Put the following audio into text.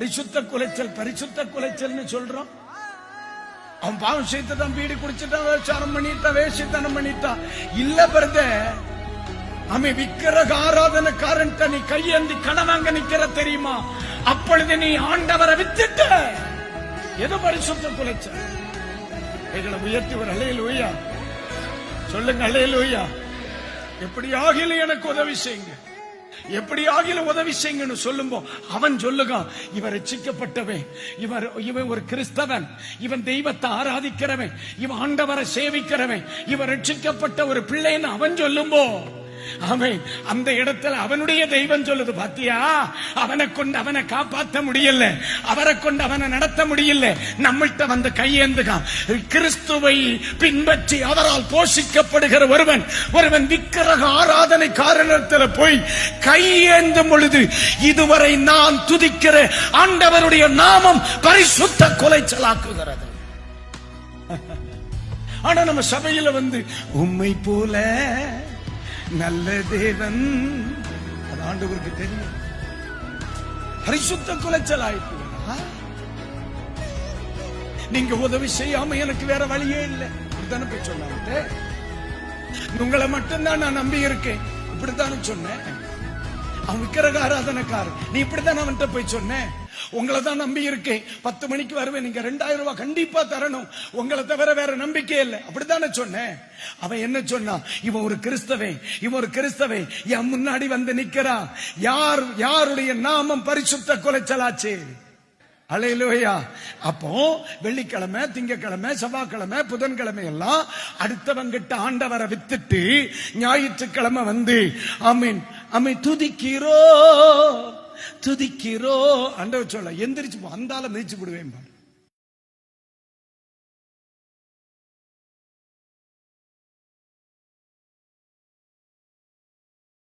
பரிசுத்த குலைச்சல் பரிசுத்த குலைச்சல்னு சொல்றோம். அவன் பாவம் செய்துட்டான் வீடு குடிச்சிட்டான் விபச்சாரம் பண்ணிட்டான் வேஷத்தனம் பண்ணிட்டான் இல்ல பிரத அவன் விக்கிரக ஆராதனைக்காரன்ட்ட நீ கையேந்தி கணவாங்க நிக்கிற தெரியுமா? அப்பொழுது நீ ஆண்டவரை வித்துட்ட எது பரிசுத்த குலைச்சல்? எங்களை உயர்த்தி ஒரு அலையில் ஊயா சொல்லுங்க அலையில் ஊயா எப்படி ஆகிலும் எனக்கு உதவி செய்யுங்க. எப்படி ஆகிலும் உதவி செய்யுங்கன்னு சொல்லும்போ அவன் சொல்லுகான் இவர் ரட்சிக்கப்பட்டவன். இவர் இவன் ஒரு கிறிஸ்தவன். இவன் தெய்வத்தை ஆராதிக்கிறவன். இவன் ஆண்டவரை சேவிக்கிறவன். இவர் ரட்சிக்கப்பட்ட ஒரு பிள்ளைன்னு அவன் சொல்லும்போ. ஆமேன். அந்த இடத்துல அவனுடைய தெய்வம் சொல்லுது பாத்தியா? அவனை கொண்டு அவனை காப்பாற்ற முடியல. அவரை கொண்டு அவனை நடத்த முடியல. நம்மள்கிட்ட வந்து கையேந்துகான். கிறிஸ்துவை பின்பற்றி அவரால் போஷிக்கப்படுகிற ஒருவன் ஒருவன் விக்கிரக ஆராதனை காரணத்தில் போய் கையேந்தும் பொழுது இதுவரை நான் துதிக்கிற ஆண்டவருடைய நாமம் பரிசுத்த கொலைச்சலாக்குகிறது. ஆனா நம்ம சபையில வந்து உண்மை போல நல்ல தேவன். அது ஆண்டவருக்கு தெரியும். பரிசுத்த குலைச்சல் ஆயிட்டு நீங்க உதவி செய்யாம எனக்கு வேற வழியே இல்லை. இப்படித்தானே போய் சொன்னாங்க. உங்களை மட்டும்தான் நான் நம்பி இருக்கேன். இப்படித்தானே சொன்னேன். அவன் விக்கிரக ஆராதனைக்காரன். நீ இப்படித்தான் அவன்கிட்ட போய் சொன்னேன். உங்களை தான் நம்பி இருக்கேன். பத்து மணிக்கு வருவேன். நீங்க ரெண்டாயிரம் ரூபாய் கண்டிப்பா தரணும். உங்களை தவிர வேற நம்பிக்கை இல்லை. அப்படித்தானே சொன்னேன். அவன் என்ன சொன்னான் இவன் ஒரு கிறிஸ்தவன். இவன் ஒரு கிறிஸ்தவன். என் முன்னாடி வந்து நிக்கிறான் யார் யாருடைய நாமம் பரிசுத்த குலைச்சலாச்சு? அலையிலோயா. அப்போ வெள்ளிக்கிழமை திங்கக்கிழமை செவ்வாய்க்கிழமை புதன்கிழமை எல்லாம் அடுத்தவங்கிட்ட ஆண்டவரை வித்துட்டு ஞாயிற்றுக்கிழமை வந்து அமீன் அமை துதிக்கிறோ துதிக்கிறோ ஆண்டவர் சொல்ல எந்திரிச்சு போ, அந்தால மிதிச்சு விடுவேன் பாரு.